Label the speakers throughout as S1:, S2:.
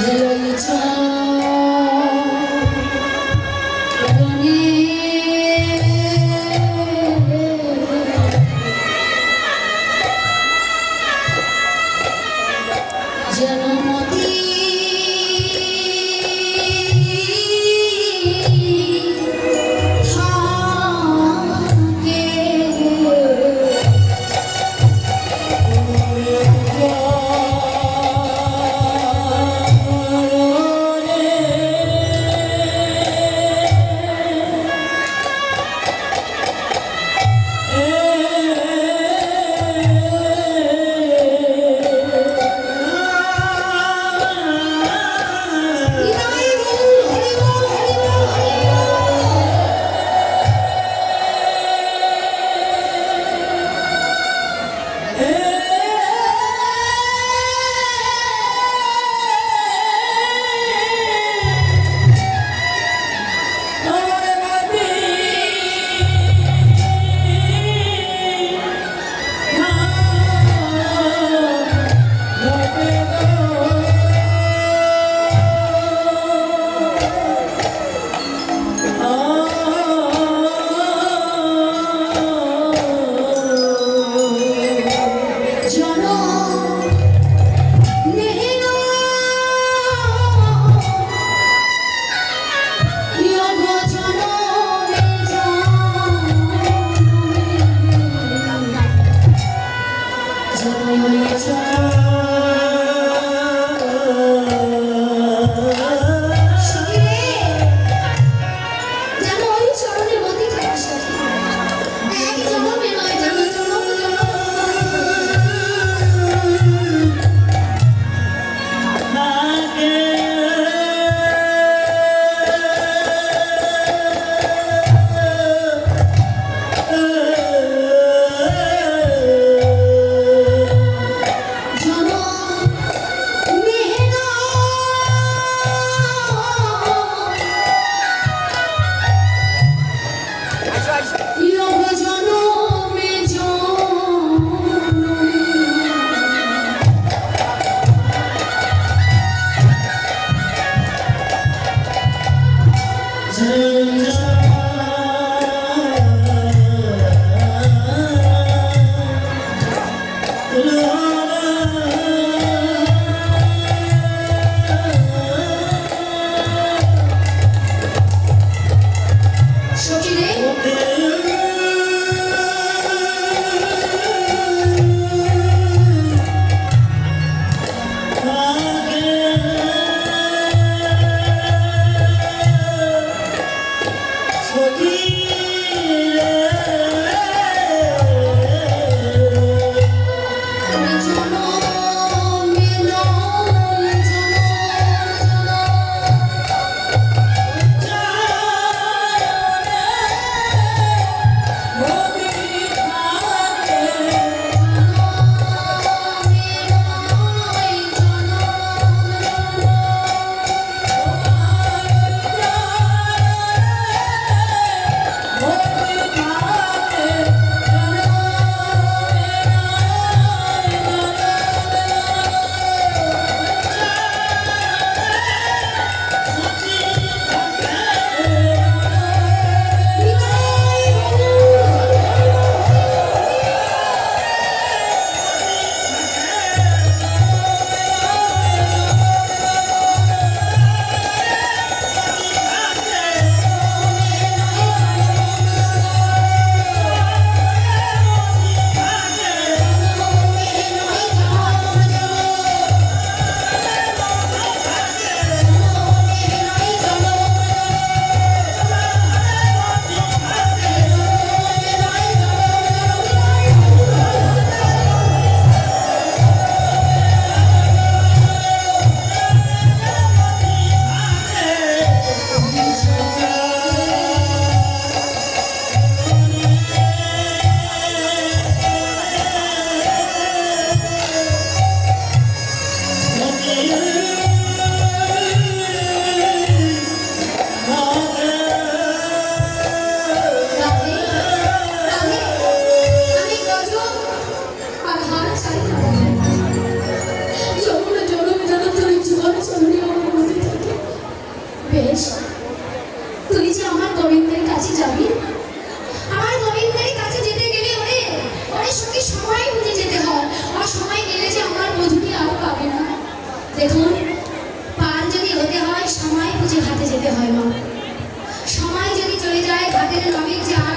S1: 没有预兆 চা বেশ। তুই যে আমার গোবিন্দের কাছে যাবি, আমার গোবিন্দের কাছে যেতে গেলে ওরে ওরে সঙ্গে সময় বুঝে যেতে হয়। আর সময় গেলে যে আমার বধুটি আর পাবে না। দেখুন পার যদি হতে হয়, সময় বুঝে হাতে যেতে হয় মা। সময় যদি চলে যায় হাতের লগে যে আর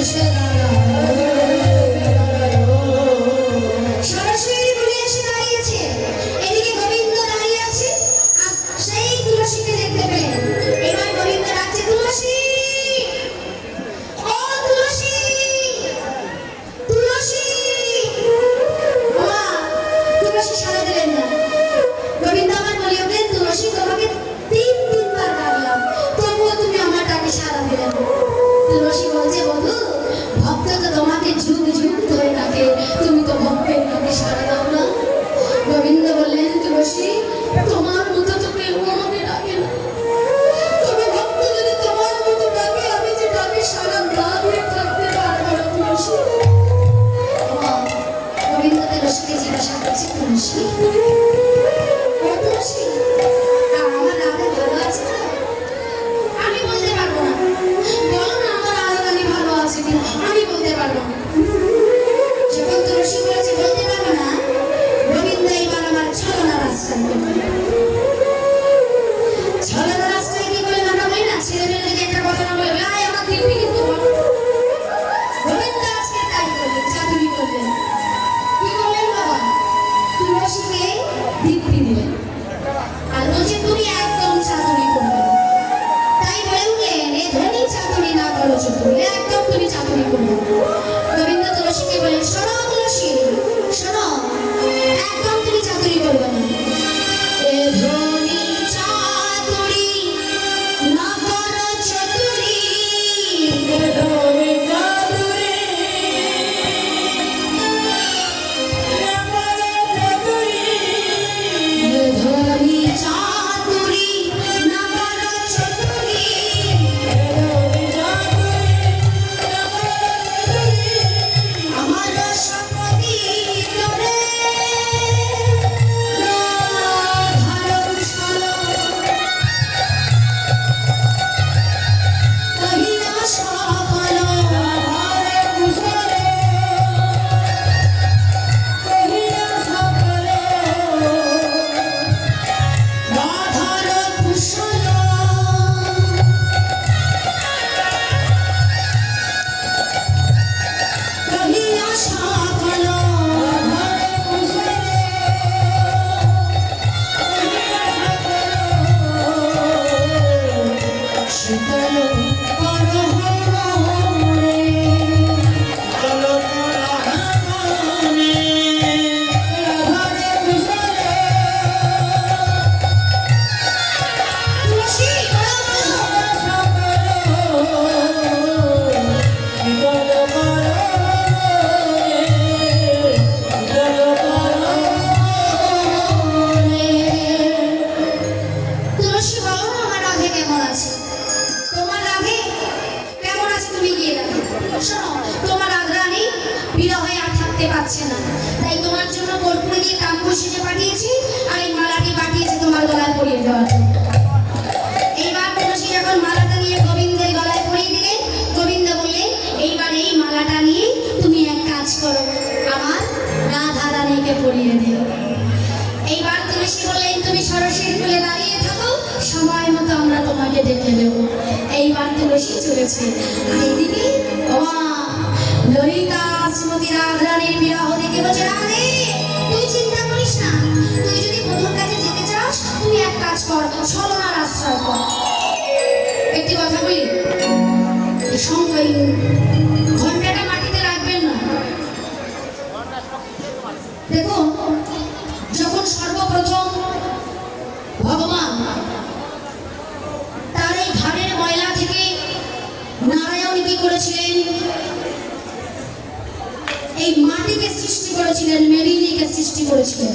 S1: Listen. 很幸 সেজে পাঠিয়েছি আর মালাটি পাঠিয়েছি তোমার গলায় পরিয়ে দেওয়ার জন্য। এইবার তুলসী যখন মালাটা নিয়ে গোবিন্দের গলায় পরিয়ে দিলে। গোবিন্দ বললে, এইবার এই মালাটা নিয়ে তুমি এক কাজ করো, আমার রাধা রানীকে পড়িয়ে দিও। এইবার তুলসী বললেন, তুমি সরস্বীর কুলে দাঁড়িয়ে থাকো, সময় মতো আমরা তোমাকে ডেকে দেবো এইবার তুলসী চলেছে। আর করেছিলেন মেরিলিকে সৃষ্টি করেছিলেন।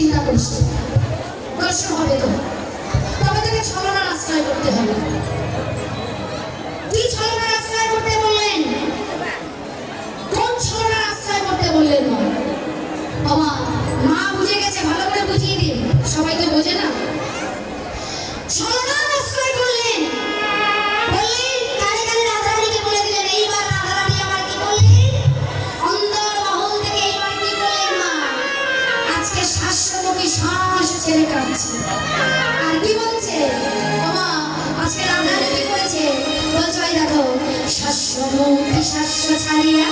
S1: চিন্তা করছি প্রশ্ন হবে তোমার পিসাস্য ছাড়িয়া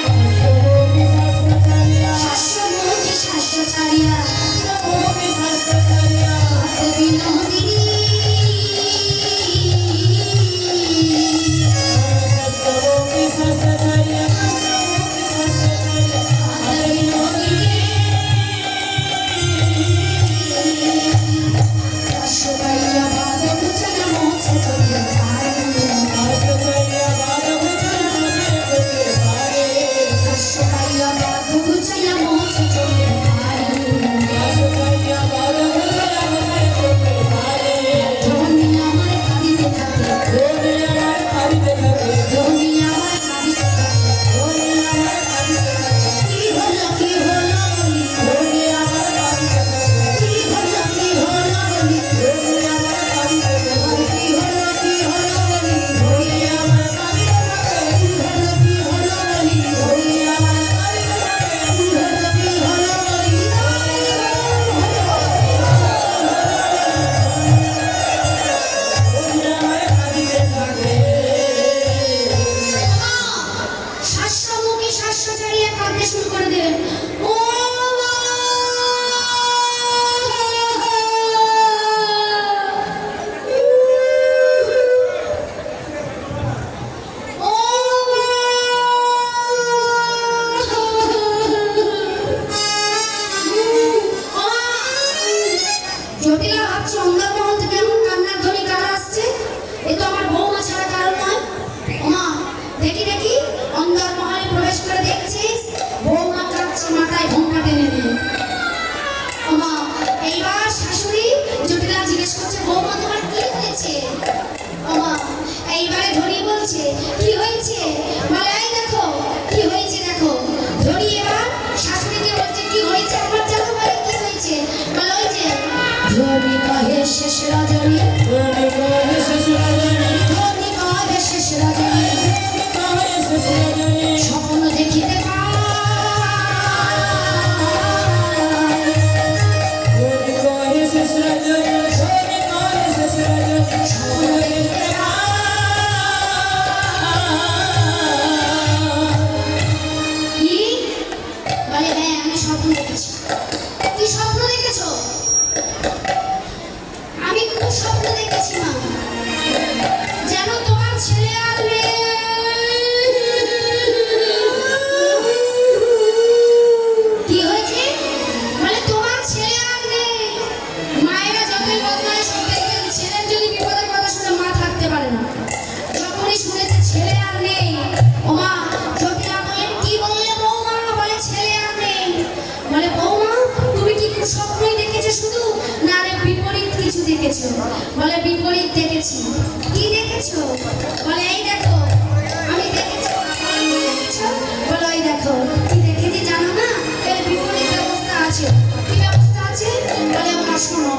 S1: শোনো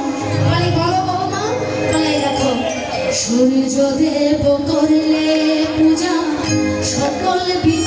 S1: দেব করলে পূজা সকল বি